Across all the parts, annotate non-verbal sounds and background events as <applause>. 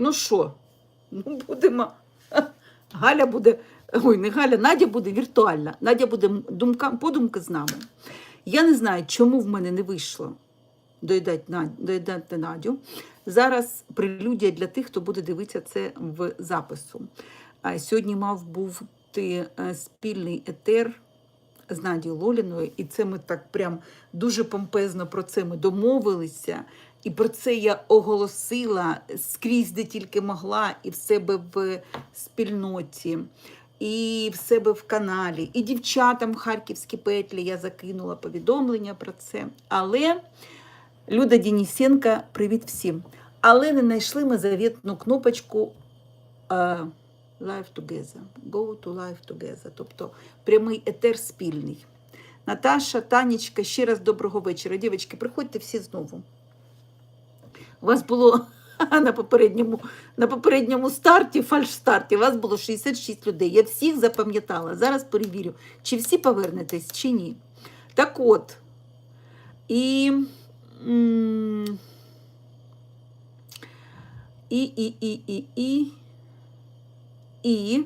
Ну що? Ну, будемо. Галя буде, ой, не Галя, Надя буде віртуальна. Надя буде думка, подумки з нами. Я не знаю, чому в мене не вийшло доїдати, Надю. Зараз прелюдія для тих, хто буде дивитися це в запису. Сьогодні мав бути е, спільний етер з Надією Лоліною, і це ми так прям дуже помпезно про це ми домовилися. І про це я оголосила скрізь, де тільки могла, і в себе в спільноті, і в себе в каналі, і дівчатам в Харківські петлі я закинула повідомлення про це. Але Люда Дінісенка, привіт всім. Але не знайшли ми завітну кнопочку е, Live Together. Go to Live Together. Тобто прямий етер спільний. Наташа, Танечка, ще раз доброго вечора. Дівчатки, приходьте всі знову. У вас було <laughs> на попередньому, на попередньому старті, фальш-старті, у вас було 66 людей. Я всіх запам'ятала. Зараз перевірю, чи всі повернетесь, чи ні. Так от. І. І, і, і, і, і. І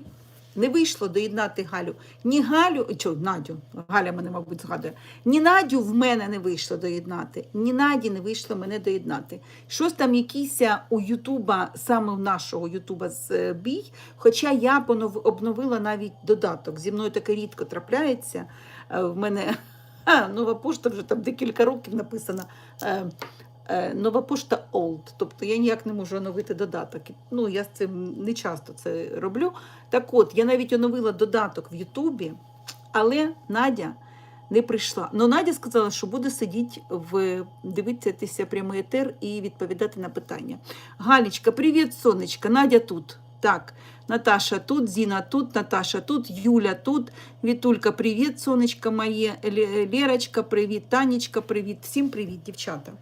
не вийшло доєднати Галю. Ні Галю, чо, Надю, Галя мене, мабуть, згадує. Ні Надю в мене не вийшло доєднати, ні Наді не вийшло мене доєднати. Щось там якийсь у Ютуба, саме у нашого Ютуба збій, хоча я обновила навіть додаток. Зі мною таке рідко трапляється. Е, В мене а, <laughs> нова пошта вже там декілька років написана. Е, Нова пошта Old, тобто я ніяк не можу оновити додаток. Ну, я з цим не часто це роблю. Так от, я навіть оновила додаток в Ютубі, але Надя не прийшла. Ну, Надя сказала, що буде сидіти в дивитися прямий етер і відповідати на питання. Галічка, привіт, сонечка, Надя тут. Так, Наташа тут, Зіна тут, Наташа тут, Юля тут, Вітулька, привіт, сонечка моє, Лерочка, привіт, Танечка, привіт. Всім привіт, дівчата.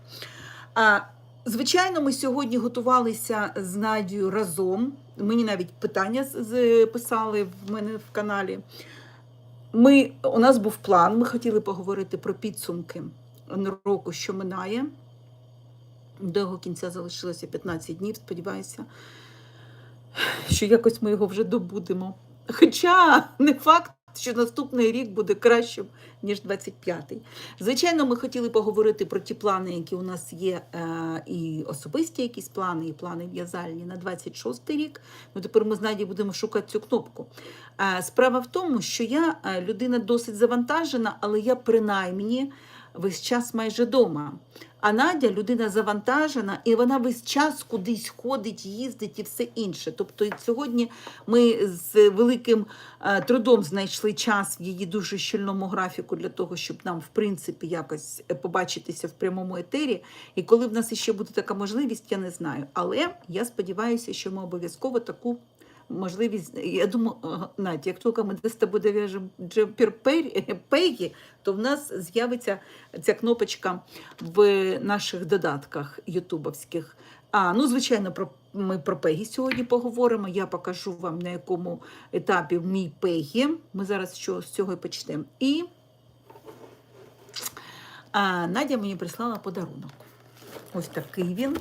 А, звичайно, ми сьогодні готувалися з Надією разом. Мені навіть питання писали в мене в каналі. Ми, у нас був план, ми хотіли поговорити про підсумки року, що минає. До його кінця залишилося 15 днів, сподіваюся, що якось ми його вже добудемо. Хоча не факт, що наступний рік буде кращим, ніж 25-й. Звичайно, ми хотіли поговорити про ті плани, які у нас є, е, і особисті якісь плани, і плани в'язальні на 26-й рік. Ну, тепер ми з Надією будемо шукати цю кнопку. Е, Справа в тому, що я е, людина досить завантажена, але я принаймні весь час майже вдома. А Надя людина завантажена, і вона весь час кудись ходить, їздить і все інше. Тобто сьогодні ми з великим е, трудом знайшли час в її дуже щільному графіку для того, щоб нам, в принципі, якось побачитися в прямому етері. І коли в нас іще буде така можливість, я не знаю. Але я сподіваюся, що ми обов'язково таку можливість. Я думаю, Надя, як тільки ми десь тобі дов'яжемо пегі, то в нас з'явиться ця кнопочка в наших додатках ютубовських. А, ну, звичайно, про, ми про Пегі сьогодні поговоримо. Я покажу вам, на якому етапі мій Пегі. Ми зараз що, з цього і почнемо. І а, Надя мені прислала подарунок. Ось такий він.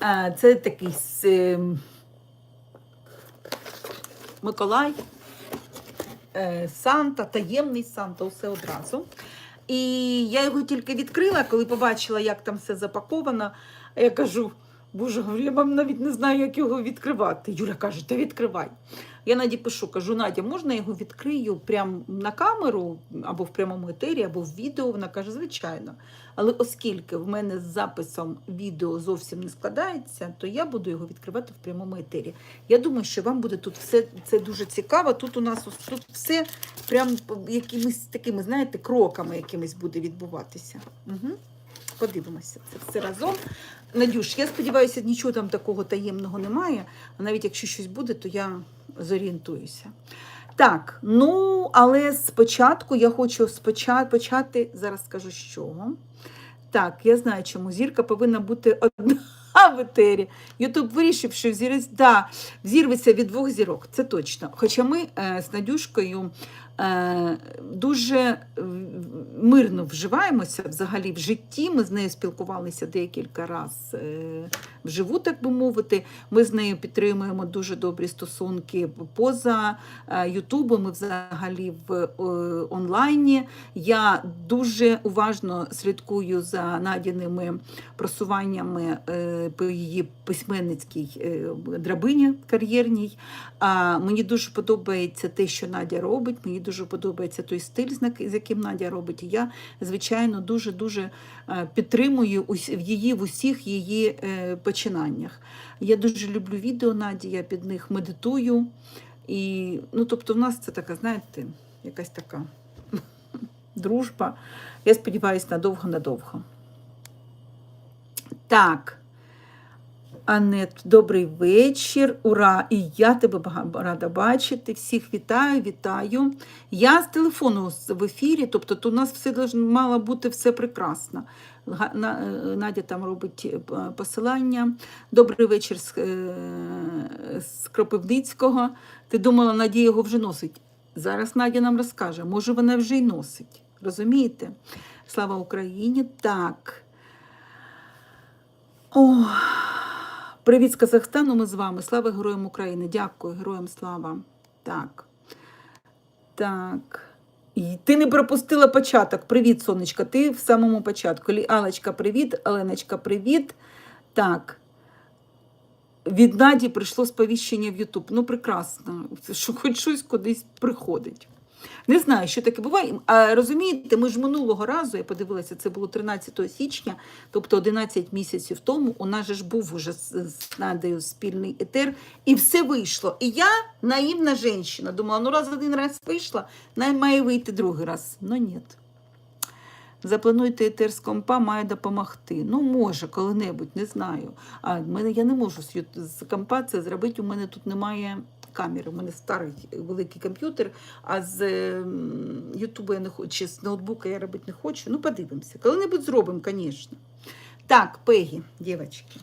А, це такий ем, Миколай, е, Санта, таємний Санта, усе одразу. І я його тільки відкрила, коли побачила, як там все запаковано. Я кажу, боже, говорю, я вам навіть не знаю, як його відкривати. Юля каже, та відкривай. Я Наді пишу, кажу, Надя, можна я його відкрию прямо на камеру, або в прямому етері, або в відео. Вона каже, звичайно. Але оскільки в мене з записом відео зовсім не складається, то я буду його відкривати в прямому етері. Я думаю, що вам буде тут все це дуже цікаво. Тут у нас тут все прям якимись такими, знаєте, кроками якимись буде відбуватися. Угу. Подивимося це все разом. Надюш, я сподіваюся, нічого там такого таємного немає. А навіть якщо щось буде, то я зорієнтуюся. Так, ну, але спочатку я хочу спочатку почати, зараз скажу з чого. Так, я знаю, чому зірка повинна бути одна <laughs> в етері. Ютуб вирішив, що взірець, да, взірветься від двох зірок, це точно. Хоча ми е, з Надюшкою дуже е, мирно вживаємося взагалі в житті. Ми з нею спілкувалися декілька разів е, вживу, так би мовити. Ми з нею підтримуємо дуже добрі стосунки поза е, Ютубом, і взагалі в е, онлайні. Я дуже уважно слідкую за Надіними просуваннями е, по її письменницькій е, драбині кар'єрній. Мені дуже подобається те, що Надя робить. Мені дуже подобається той стиль, з яким Надя робить. І я, звичайно, дуже дуже е, підтримую її в усіх її е, починаннях. Я дуже люблю відео Наді, я під них медитую. І, ну, тобто, в нас це така, знаєте, якась така <laughs> дружба. Я сподіваюся, надовго-надовго. Так. Анет, добрий вечір. Ура! І я тебе рада бачити. Всіх вітаю, вітаю. Я з телефону в ефірі, тобто то у нас все мало бути все прекрасно. Е, Надя там робить е, посилання. Добрий вечір з, е, з Кропивницького. Ти думала, Надя його вже носить. Зараз Надя нам розкаже, може вона вже й носить. Розумієте? Слава Україні! Так. О, привіт з Казахстану. Ми з вами. Слава Героям України. Дякую, героям слава. Так. Так. І ти не пропустила початок. Привіт, сонечка. Ти в самому початку. Алечка, привіт. Оленочка, привіт. Так. Від Наді прийшло сповіщення в Ютуб. Ну, прекрасно, що хоч щось кудись приходить. Не знаю, що таке буває. А розумієте, ми ж минулого разу, я подивилася, це було 13 січня, тобто 11 місяців тому. У нас же ж був уже з, Надею спільний етер, і все вийшло. І я наївна жінка, думала, ну раз один раз вийшла, має вийти другий раз. Ну ні. Заплануйте етер з компа, має допомогти. Ну, може, коли-небудь, не знаю. А мене я не можу з компа це зробити. У мене тут немає камери. У мене старий великий комп'ютер, а з Ютубу я не хочу, чи з ноутбука я робити не хочу. Ну, подивимося. Коли-небудь зробимо, звісно. Так, Пегі, дівчатки.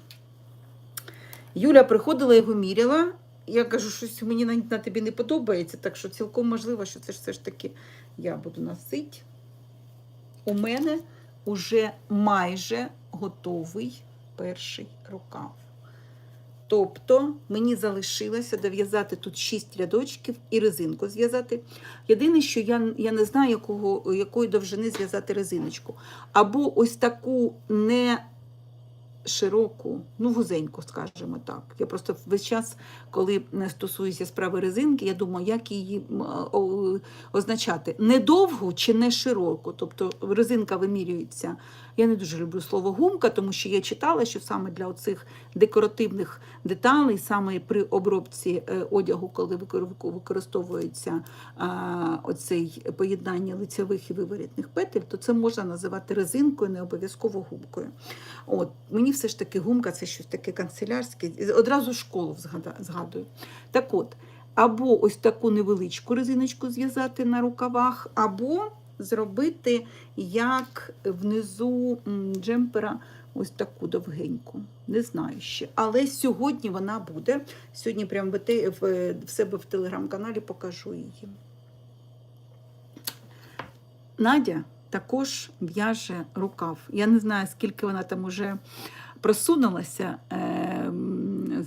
Юля приходила, його міряла. Я кажу, щось мені на, на тобі не подобається, так що цілком можливо, що це ж все ж таки я буду носити. У мене вже майже готовий перший рукав. Тобто мені залишилося дов'язати тут 6 рядочків і резинку зв'язати. Єдине, що я, я не знаю, якого, якої довжини зв'язати резиночку. Або ось таку не широку, ну вузеньку, скажімо так. Я просто весь час, коли стосуюся справи резинки, я думаю, як її означати. Не довгу чи не широку. Тобто резинка вимірюється. Я не дуже люблю слово гумка, тому що я читала, що саме для оцих декоративних деталей, саме при обробці е, одягу, коли використовується оцей поєднання лицевих і виворітних петель, то це можна називати резинкою, не обов'язково гумкою. От, мені все ж таки гумка це щось таке канцелярське. Одразу школу згадую. Так от, або ось таку невеличку резиночку зв'язати на рукавах, або зробити як внизу джемпера ось таку довгеньку. Не знаю ще. Але сьогодні вона буде. Сьогодні прямо в, себе в телеграм-каналі покажу її. Надя також в'яже рукав. Я не знаю, скільки вона там уже просунулася е,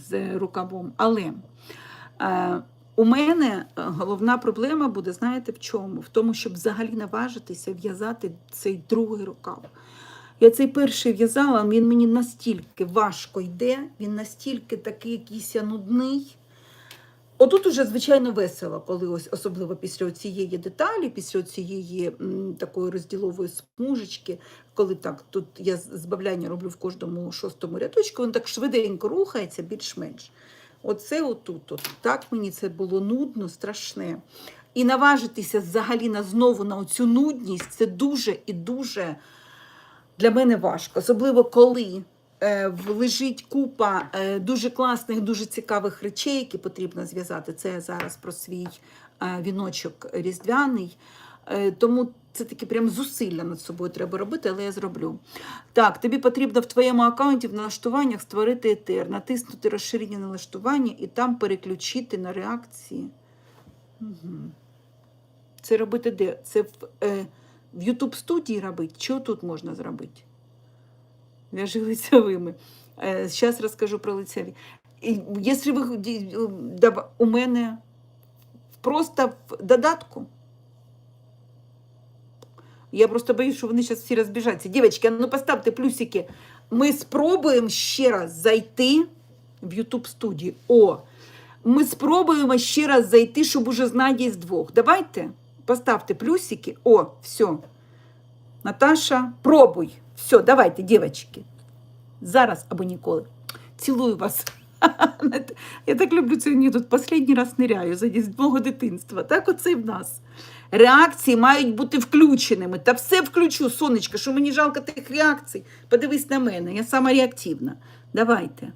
з рукавом, але е, у мене е, головна проблема буде, знаєте, в чому? В тому, щоб взагалі наважитися в'язати цей другий рукав. Я цей перший в'язала, він мені настільки важко йде, він настільки такий якийсь нудний. Отут уже, звичайно, весело, коли ось, особливо після цієї деталі, після цієї такої розділової смужечки, коли так, тут я збавляння роблю в кожному шостому рядочку, він так швиденько рухається, більш-менш. Оце отут. От. Так мені це було нудно, страшне. І наважитися взагалі на знову на оцю нудність це дуже і дуже для мене важко. Особливо коли е, лежить купа е, дуже класних, дуже цікавих речей, які потрібно зв'язати. Це я зараз про свій е, віночок різдвяний. Е, тому це такі прям зусилля над собою треба робити, але я зроблю. Так, тобі потрібно в твоєму аккаунті в налаштуваннях створити етер, натиснути розширення налаштування і там переключити на реакції. Угу. Це робити де? Це в, е, в YouTube студії робити? Що тут можна зробити? В'яжи лицевими. Зараз розкажу про лицеві. Якщо ви у мене просто в додатку. Я просто боюсь, що вони зараз всі розбіжаться. Дівчатки, ну поставте плюсики. Ми спробуємо ще раз зайти в YouTube студію. О, ми спробуємо ще раз зайти, щоб уже з Надією з двох. Давайте поставте плюсики. О, все. Наташа, пробуй. Все, давайте, дівчатки. Зараз або ніколи. Цілую вас. <laughs> Я так люблю цей анекдот. Останній раз ниряю за мого дитинства. Так оце і в нас. Реакції мають бути включеними. Та все включу, сонечко, що мені жалко тих реакцій. Подивись на мене, я сама реактивна. Давайте.